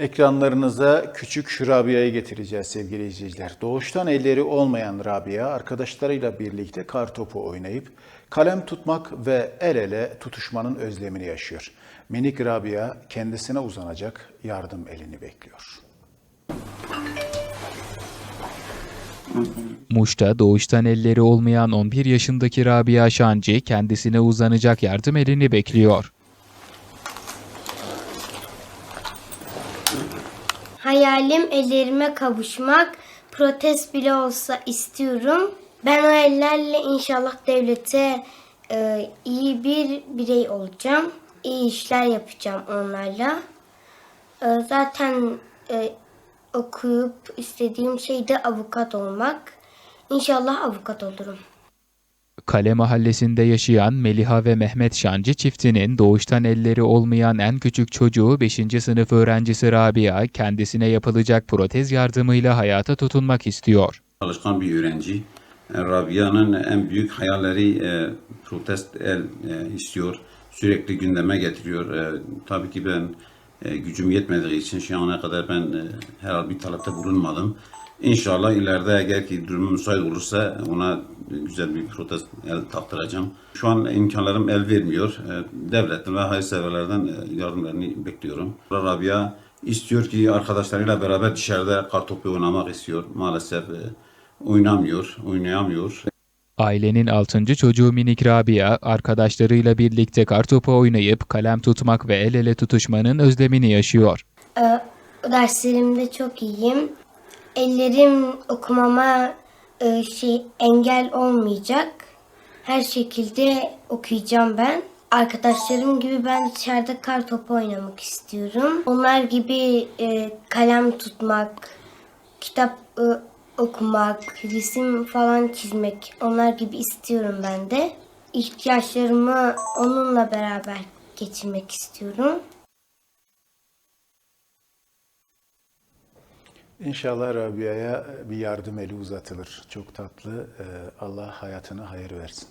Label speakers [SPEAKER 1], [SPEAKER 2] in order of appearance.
[SPEAKER 1] Ekranlarınıza küçük Rabia'yı getireceğiz sevgili izleyiciler. Doğuştan elleri olmayan Rabia arkadaşlarıyla birlikte kartopu oynayıp kalem tutmak ve el ele tutuşmanın özlemini yaşıyor. Minik Rabia kendisine uzanacak yardım elini bekliyor.
[SPEAKER 2] Muş'ta doğuştan elleri olmayan 11 yaşındaki Rabia Şancı kendisine uzanacak yardım elini bekliyor.
[SPEAKER 3] Hayalim ellerime kavuşmak. Protez bile olsa istiyorum. Ben o ellerle inşallah devlete e, iyi bir birey olacağım. İyi işler yapacağım onlarla. E, zaten e, okuyup istediğim şey de avukat olmak. İnşallah avukat olurum.
[SPEAKER 2] Kale mahallesinde yaşayan Meliha ve Mehmet Şancı çiftinin doğuştan elleri olmayan en küçük çocuğu 5. sınıf öğrencisi Rabia kendisine yapılacak protez yardımıyla hayata tutunmak istiyor.
[SPEAKER 4] Çalışkan bir öğrenci. E, Rabia'nın en büyük hayalleri e, protest el e, istiyor. Sürekli gündeme getiriyor. E, tabii ki ben e, gücüm yetmediği için şu ana kadar ben e, herhangi bir talepte bulunmadım. İnşallah ileride eğer ki durumu müsait olursa ona güzel bir protest el taktıracağım. Şu an imkanlarım el vermiyor. E, devletten ve hayırseverlerden e, yardımlarını bekliyorum. Rabia istiyor ki arkadaşlarıyla beraber dışarıda kartopu oynamak istiyor. Maalesef e, oynamıyor, oynayamıyor.
[SPEAKER 2] Ailenin 6. çocuğu minik Rabia, arkadaşlarıyla birlikte kartopu oynayıp kalem tutmak ve el ele tutuşmanın özlemini yaşıyor.
[SPEAKER 3] E, derslerimde çok iyiyim. Ellerim okumama e, şey engel olmayacak. Her şekilde okuyacağım ben. Arkadaşlarım gibi ben dışarıda kar topu oynamak istiyorum. Onlar gibi e, kalem tutmak, kitap e, okumak, resim falan çizmek, onlar gibi istiyorum ben de. İhtiyaçlarımı onunla beraber geçirmek istiyorum.
[SPEAKER 1] İnşallah Rabia'ya bir yardım eli uzatılır. Çok tatlı. Ee, Allah hayatına hayır versin.